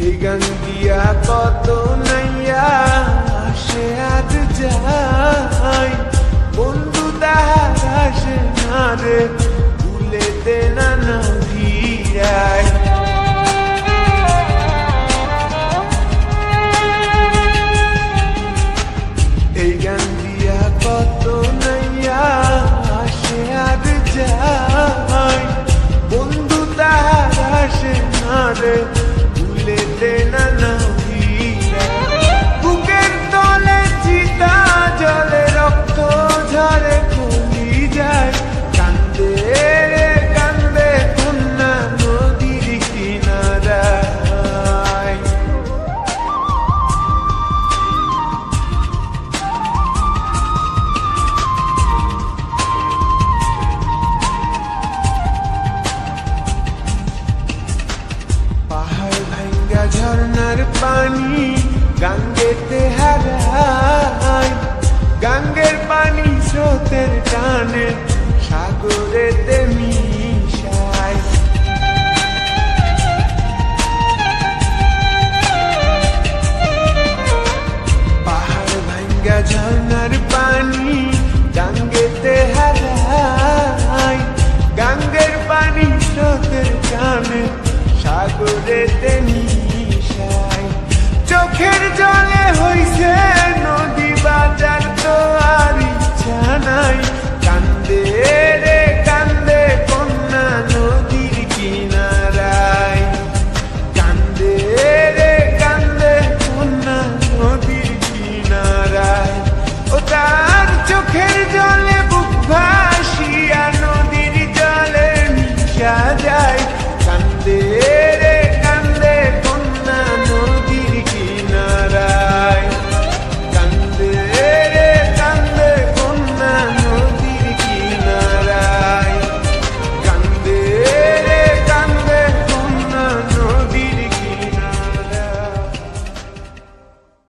এই গান দিয়া কত নাইয়া আসে আজ যাই বন্ধু তাহার আসে না রে ভুলেতে না না কত বন্ধু ঝর্ণার পানি গাঙ্গেতে হারাই গাঙ্গের পানি স্রোতের টানে সাগরেতে মিশায়। পাহাড় ভাঙ্গা ঝর্ণার পানি গাঙ্গেতে হারাই গাঙ্গের পানি স্রোতের টানে সাগরেতে মিশায়